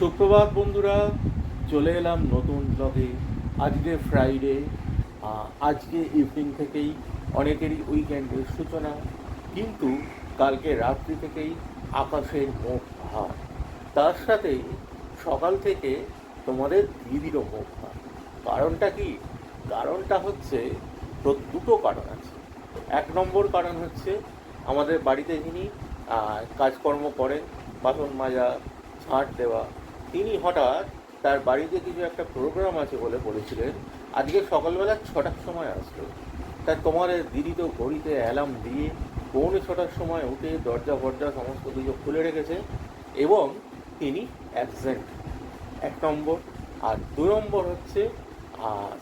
সুপ্রভাত বন্ধুরা, চলে এলাম নতুন ব্লগে আজকে ফ্রাইডে আজকে ইভিনিং থেকেই অনেকেরই উইকেন্ডের সূচনা, কিন্তু কালকে রাত্রি থেকেই আকাশের মুখ ভার তার সাথে সকাল থেকে তোমাদের দিদিরও মুখ ভার কারণটা কি? কারণটা হচ্ছে তো দুটো কারণ আছে। এক নম্বর কারণ হচ্ছে, আমাদের বাড়িতে যিনি কাজকর্ম করেন, বাসন মাজা ঝাঁট দেওয়া তিনি হঠাৎ তার বাড়িতে কিছু একটা প্রোগ্রাম আছে বলে বলেছিলেন। আজকে সকালবেলা ছটার সময় আসবে তা তোমার দিদি তো ঘড়িতে অ্যালার্ম দিয়ে পৌনে ছটার সময় উঠে দরজা ফরজা সমস্ত কিছু খুলে রেখেছে এবং তিনি অ্যাবসেন্ট এক নম্বর। আর দু নম্বর হচ্ছে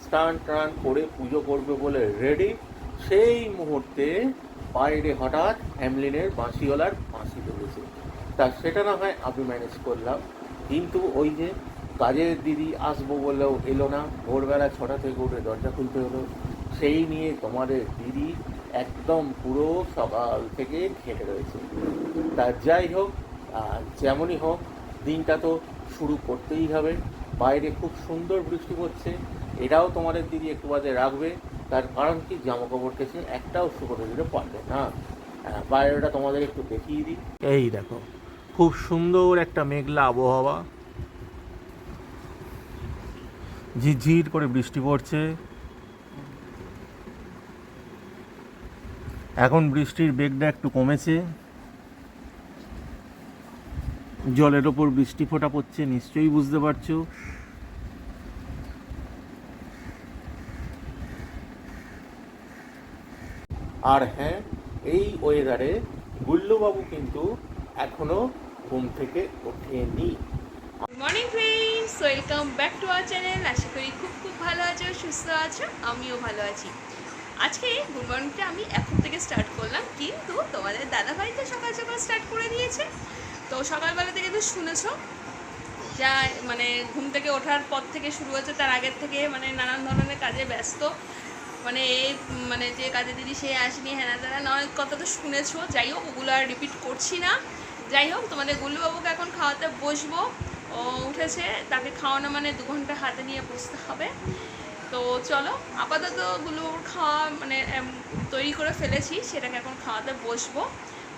স্নান টান করে পুজো করবে বলে রেডি সেই মুহূর্তে বাইরে হঠাৎ হ্যামলিনের বাঁশিওয়ালার বাঁশি ধরেছে তা সেটা না হয় আমি ম্যানেজ করলাম। কিন্তু ওই যে কাজের দিদি আসব বললেও এলো না। ভোরবেলা ছটা থেকে উঠে দরজা খুলতে হলো। সেই নিয়ে তোমাদের দিদি একদম পুরো সকাল থেকে খেটে রয়েছে। তা যাই হোক যেমনই হোক, দিনটা তো শুরু করতেই হবে। বাইরে খুব সুন্দর বৃষ্টি পড়ছে। এটাও তোমাদের দিদি একটু বাদে রাখবে। তার কারণ কি? জামা কাপড় কেছে একটাও শুকোতে দিতে পারবে না। বাইরেটা তোমাদের একটু দেখিয়ে দিই। এই দেখো খুব সুন্দর একটা মেঘলা আবহাওয়া। ঝিরঝির করে বৃষ্টি পড়ছে। এখন বৃষ্টির বেগটা একটু কমেছে। জলের ওপর বৃষ্টি ফোঁটা পড়ছে, নিশ্চয়ই বুঝতে পারছ। আর হ্যাঁ এই ওয়েদারে গুল্লুবাবু কিন্তু এখনও ঘুম থেকে ওঠেনি good morning friends welcome back to our channel আশা করি খুব খুব ভালো আছো, সুস্থ আছো, আমিও ভালো আছি। আজকে গুড মর্নিংটা আমি এখন থেকে স্টার্ট করলাম, কিন্তু তোমাদের দাদাভাই তো সকাল সকাল স্টার্ট করে দিয়েছে। তো সকালবেলা থেকে তো শুনেছো, যা মানে ঘুম থেকে ওঠার পর থেকে শুরু হচ্ছে তার আগের থেকে মানে নানান ধরনের কাজে ব্যস্ত। মানে এই মানে যে কাজে দিদি সে আসেনি হ্যানা তারা নয়, কথা তো শুনেছো, যাই হোক, ওগুলো আর রিপিট করছি না। যাই হোক, তোমাদের গুল্লুবাবুকে এখন খাওয়াতে বসবো। ও উঠেছে, তাকে খাওয়ানো মানে দু ঘণ্টা হাতে নিয়ে বসতে হবে। তো চলো, আপাতত গুল্লুবাবুর খাওয়া মানে তৈরি করে ফেলেছি, সেটাকে এখন খাওয়াতে বসবো।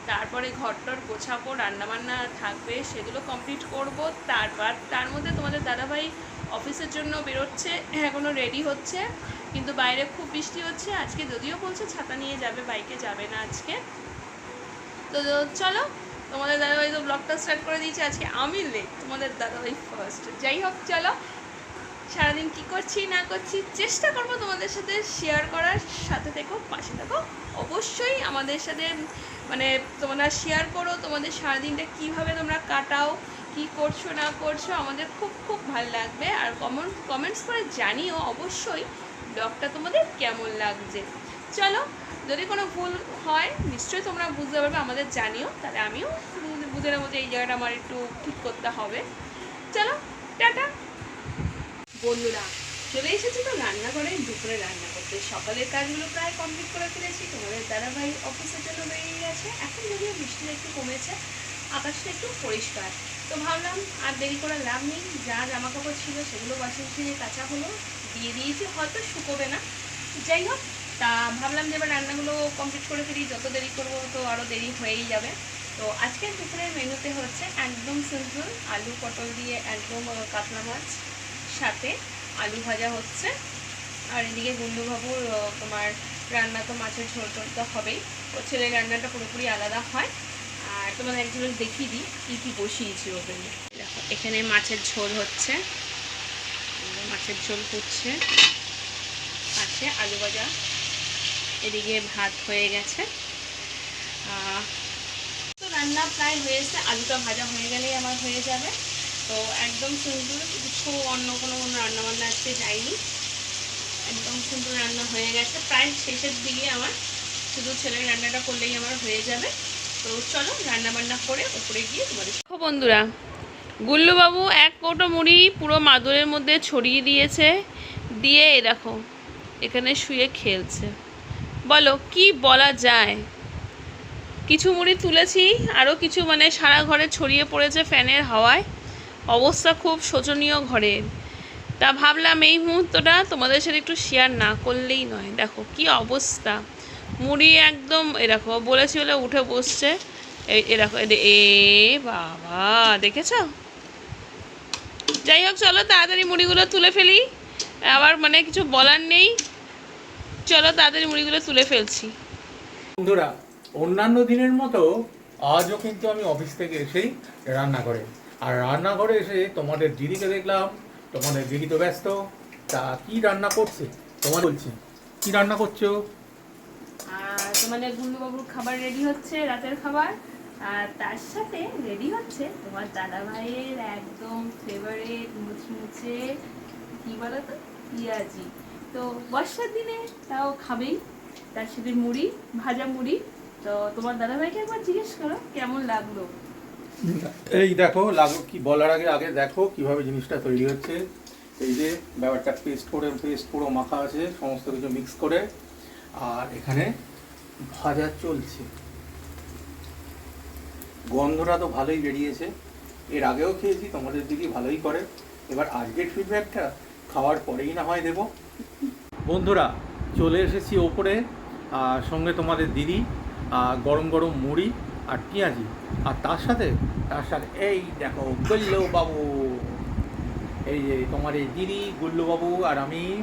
তারপরে ঘরটর গোছাবো, রান্নাবান্না থাকবে, সেগুলো কমপ্লিট করব। তারপর, তার মধ্যে তোমাদের দাদাভাই অফিসের জন্য বেরোচ্ছে এখনও রেডি হচ্ছে। কিন্তু বাইরে খুব বৃষ্টি হচ্ছে, আজকে যদিও বলছে ছাতা নিয়ে যাবে, বাইকে যাবে না আজকে। তো, চলো তোমাদের দাদাভাই তো ব্লগটা স্টার্ট করে দিয়েছে, আজকে আমি লেট তোমাদের দাদাভাই ফার্স্ট যাই হোক, চলো। সারাদিন কি করছি, না করছি, চেষ্টা করব তোমাদের সাথে শেয়ার করার, সাথে থেকো, পাশে থাকো। অবশ্যই আমাদের সাথে মানে তোমরা শেয়ার করো, তোমাদের সারাদিনটা কীভাবে তোমরা কাটাও, কি করছ, না করছ, আমাদের খুব খুব ভালো লাগবে। আর কমেন্ট কমেন্টস করে জানিও অবশ্যই ব্লগটা তোমাদের কেমন লাগছে। চলো, যদি কোনো ভুল হয়, নিশ্চয়ই তোমরা বুঝতে পারবে, আমাদের জানিও, তাহলে আমিও বুঝে নেব যে এই জায়গাটা আমার একটু ঠিক করতে হবে। চলো, টাটা! বন্ধুরা, চলে এসেছি তো রান্নাঘরে, দুপুরে রান্না করতে। সকালের কাজগুলো প্রায় কমপ্লিট করে ফেলেছি, তোমাদের দাদাভাই অফিসের জন্য বেরিয়ে গেছে। এখন যদিও বৃষ্টিটা একটু কমেছে, আকাশটা একটু পরিষ্কার। তো ভাবলাম, আর দেরি করে লাভ নেই, যা জামা কাপড় ছিল সেগুলো ওয়াশিং মেশিনে কাঁচা হলো, দিয়ে দিয়েছি, হয়তো শুকোবে না। যাই হোক তা ভাবলাম যে এবার রান্নাগুলো কমপ্লিট করে ফেলি, যত দেরি করব তো আরও দেরি হয়েই যাবে। তো আজকের দুপুরের মেনুতে হচ্ছে একদম সিম্পল আলু পটল দিয়ে একদম কাতলা মাছ, সাথে আলু ভাজা হচ্ছে। আর এদিকে গুন্ডুবাবুর তোমার রান্না তো মাছের ঝোল টোল তো হবেই। ও ছেলের রান্নাটা পুরোপুরি আলাদা হয়। আর তোমাদের একজন দেখিয়ে দিই কী কী বসিয়েছি ওখানে দেখো, এখানে মাছের ঝোল হচ্ছে। মাছের ঝোল করছে। আছে আলু ভাজা। এদিকে ভাত হয়ে গেছে। তো রান্না প্রায় হয়েছে, আলুটা ভাজা হয়ে গেলেই আমার হয়ে যাবে। তো একদম সিম্পল কিছু অন্য কোনো কোনো রান্না বান্না আজকে যায়নি একদম সুন্দর রান্না হয়ে গেছে। প্রায় শেষের দিকে আমার শুধু ছেলের রান্নাটা করলেই আমার হয়ে যাবে। তো চলো রান্না বান্না করে উপরে গিয়ে তোমাদের বন্ধুরা, গুল্লুবাবু এক কৌটো মুড়ি পুরো মাদুরের মধ্যে ছড়িয়ে দিয়েছে। দিয়ে এই দেখো, এখানে শুয়ে খেলছে। বলো, কি বলা যায়? কিছু মুড়ি তুলেছি আরও কিছু মানে সারা ঘরে ছড়িয়ে পড়েছে ফ্যানের হাওয়ায়। অবস্থা খুব শোচনীয় ঘরের। তা ভাবলাম এই মুহূর্তটা তোমাদের সাথে একটু শেয়ার না করলেই নয়। দেখো, কি অবস্থা? মুড়ি একদম, এ দেখো বলেছি বলে উঠে বসছে। এই এ দেখো এ বাবা, দেখেছ? যাই হোক, চলো তাড়াতাড়ি মুড়িগুলো তুলে ফেলি। আবার মানে কিছু বলার নেই। চলো তাদের মুড়িগুলো তুলে ফেলছি। বন্ধুরা অন্যান্য দিনের মতো আজও কিন্তু আমি অফিস থেকে এসেই রান্না করে আর রান্নাঘরে এসে তোমাদের দিদিকে দেখলাম তোমাদের দিদি তো ব্যস্ত তা কি রান্না করছে? তোমার বলছি কি রান্না করছ? আর তোমাদের গুল্লুবাবুর খাবার রেডি হচ্ছে রাতের খাবার। আর তার সাথে রেডি হচ্ছে তোমার দাদা ভাইয়ের একদম ফেভারিট মুচমুচে কি বলো তো পিঁয়াজি। তো বর্ষার দিনে তাও খাবেই। তার সাথে মুড়ি, ভাজা মুড়ি। তো তোমার দাদা ভাইকে একবার জিজ্ঞেস করো, কেমন লাগল? এই দেখো, লাগো, কি বলার আগে আগে দেখো কীভাবে জিনিসটা তৈরি হচ্ছে। এই যে ব্যাপারটা পেস্ট করে, পেস্ট পুরো মাখা আছে, সমস্ত কিছু মিক্স করে। আর এখানে ভাজা চলছে। গন্ধটা তো ভালোই বেরিয়েছে। এর আগেও খেয়েছি, তোমাদের দিদি ভালোই করে। এবার আজকের ফিডব্যাকটা খাওয়ার পরেই না হয় দেবো। বন্ধুরা, চলে এসেছি ওপরে সঙ্গে তোমাদের দিদি গরম গরম মুড়ি আর পেঁয়াজি। আর তার সাথে তার সাথে, এই দেখো বাবু এই যে তোমার এই দিদি বাবু আর আমি,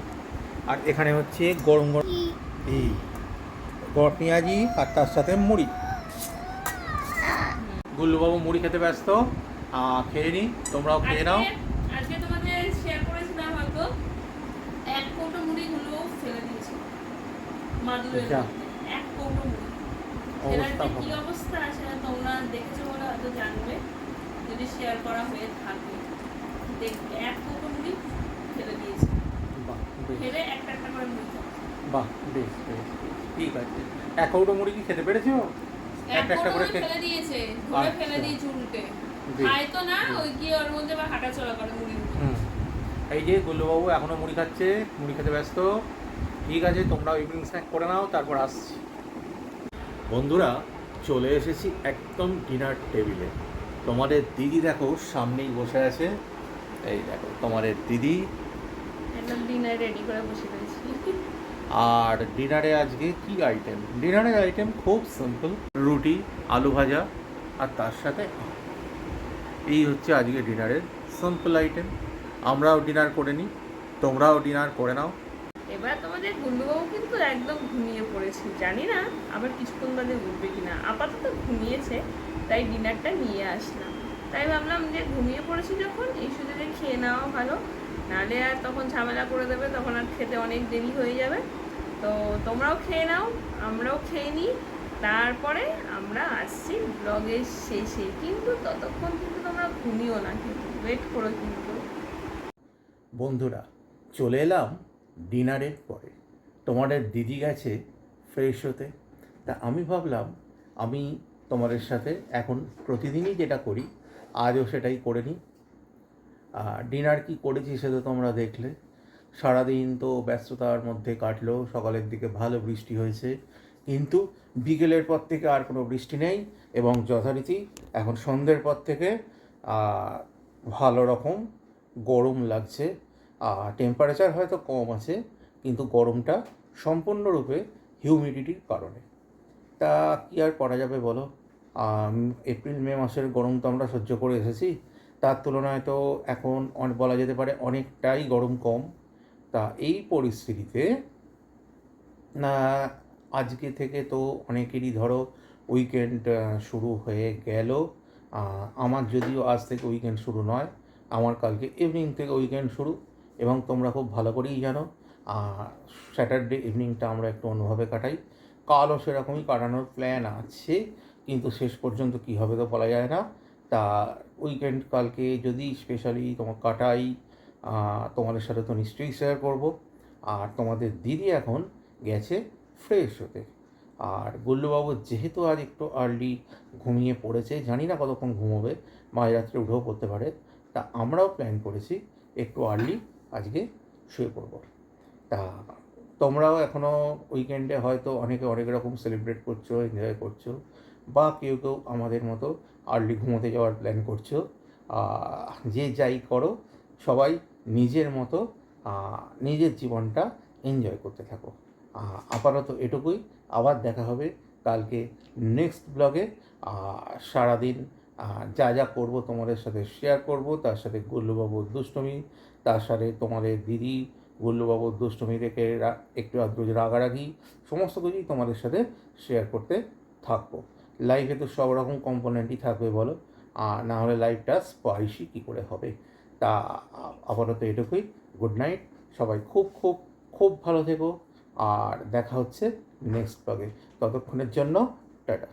আর এখানে হচ্ছে গরম গরম এই পেঁয়াজি আর তার সাথে মুড়ি। গুল্লু বাবু মুড়ি খেতে ব্যস্ত খেয়ে নি, তোমরাও খেয়ে নাও আজকে- আজকে তোমাদের শেয়ার করেছিলাম হয়তো এক কৌটো মুড়িগুলো ফেলে দিয়েছি মাদুরের আচ্ছা। মধ্যে। এক কৌটো মুড়ি অবস্থা কি অবস্থা? সেটা তোমরা দেখেছ বলে হয়তো জানবে। যদি শেয়ার করা হয়ে থাকে দেখ এক কৌটো মুড়ি ফেলে দিয়েছি। ফেলে একটা একটা করে মুড়ি বাহ বেশ বেশ বেশ। ঠিক আছে। এক কৌটো মুড়ি কি খেতে পেরেছ? একটা একটা করে ফেলে দিয়েছে। ধরে ফেলে আচ্ছা। উল্টে। খায় তো না ওই ওর মধ্যে আবার হাঁটা চলা করে মুড়ি এই যে গুল্লুবাবু এখনও মুড়ি খাচ্ছে মুড়ি খেতে ব্যস্ত। ঠিক আছে তোমরাও ইভিনিং স্ন্যাক করে নাও তারপর আসছি। বন্ধুরা চলে এসেছি একদম ডিনার টেবিলে তোমাদের দিদি দেখো সামনেই বসে আছে। এই দেখো তোমাদের দিদি। একদম ডিনার রেডি করে বসে রয়েছি। আর ডিনারে আজকে কি আইটেম ডিনারের আইটেম খুব সিম্পল রুটি আলু ভাজা আর তার সাথে এই হচ্ছে আজকে ডিনারের সিম্পল আইটেম আমরাও ডিনার করে নিই তোমরাও ডিনার করে নাও। এবার তোমাদের গুল্লুবাবু কিন্তু একদম ঘুমিয়ে পড়েছে জানি না আবার কিছুক্ষণ বাদে উঠবে কিনা। আপাতত ঘুমিয়েছে, তাই ডিনারটা নিয়ে আসলাম। তাই ভাবলাম যে ঘুমিয়ে পড়েছি যখন, এই সুযোগে খেয়ে নেওয়া ভালো। নাহলে আর তখন ঝামেলা করে দেবে, তখন আর খেতে অনেক দেরি হয়ে যাবে। তো তোমরাও খেয়ে নাও, আমরাও খেয়ে নিই। তারপরে আমরা আসছি ব্লগের শেষে। কিন্তু ততক্ষণ কিন্তু তোমরা ঘুমিও না, কিন্তু ওয়েট করো কিন্তু। বন্ধুরা, চলে এলাম ডিনারের পরে। তোমাদের দিদি গেছে ফ্রেশ হতে। তা আমি ভাবলাম, আমি তোমাদের সাথে এখন প্রতিদিনই যেটা করি, আজও সেটাই করে নিই। ডিনার কি করেছি সেটা তোমরা দেখলে। সারাদিন তো ব্যস্ততার মধ্যে কাটলো, সকালের দিকে ভালো বৃষ্টি হয়েছে। কিন্তু বিকেলের পর থেকে আর কোনো বৃষ্টি নেই এবং যথারীতি এখন সন্ধ্যের পর থেকে ভালো রকম গরম লাগছে। আর টেম্পারেচার হয়তো কম আছে, কিন্তু গরমটা সম্পূর্ণরূপে হিউমিডিটির কারণে। তা কী আর করা যাবে বলো? এপ্রিল মে মাসের গরম তো আমরা সহ্য করে এসেছি। তার তুলনায় তো এখন বলা যেতে পারে অনেকটাই গরম কম। তা এই পরিস্থিতিতে, না, আজকে থেকে তো অনেকেরই ধরো উইকেন্ড শুরু হয়ে গেল। আমার যদিও আজ থেকে উইকেন্ড শুরু নয়, আমার কালকে ইভিনিং থেকে উইকেন্ড শুরু। এবং তোমরা খুব ভালো করেই জানো স্যাটারডে ইভিনিংটা আমরা একটু অন্যভাবে কাটাই। কালও সেরকমই কাটানোর প্ল্যান আছে, কিন্তু শেষ পর্যন্ত কী হবে তো বলা যায় না। তা উইকেন্ড কালকে যদি স্পেশালি তোমার কাটাই তোমাদের সাথে তো নিশ্চয়ই শেয়ার করব। আর তোমাদের দিদি এখন গেছে ফ্রেশ হতে। আর গুল্লুবাবু যেহেতু আজ একটু আর্লি ঘুমিয়ে পড়েছে, জানি না কতক্ষণ ঘুমোবে মাঝরাত্রে উঠেও পড়তে পারে। তা আমরাও প্ল্যান করেছি, একটু আর্লি আজকে শুয়ে পড়ব। তা তোমরাও এখনও উইকেন্ডে হয়তো অনেকে অনেক রকম সেলিব্রেট করছ এনজয় করছ, বা কেউ কেউ আমাদের মতো আর্লি ঘুমোতে যাওয়ার প্ল্যান করছ। যে যাই করো, সবাই নিজের মতো নিজের জীবনটা এনজয় করতে থাকো। আপাতত এটুকুই। আবার দেখা হবে কালকে নেক্সট ব্লগে সারাদিন যা যা করব তোমাদের সাথে শেয়ার করব। তার সাথে গুল্লুবাবুর দুষ্টমি, তার সাথে তোমাদের দিদি গুল্লুবাবুর দুষ্টমি রেখে একটু আধটু রাগারাগি, সমস্ত কিছুই তোমাদের সাথে শেয়ার করতে থাকব। লাইফে তো সব রকম কম্পোনেন্টই থাকবে বলো। আর না হলে লাইফটা স্পাইসি কী করে হবে? তা আপাতত এটুকুই। গুড নাইট সবাই খুব খুব খুব ভালো থেকো। আর দেখা হচ্ছে নেক্সট ব্লগে ততক্ষণের জন্য, টাটা।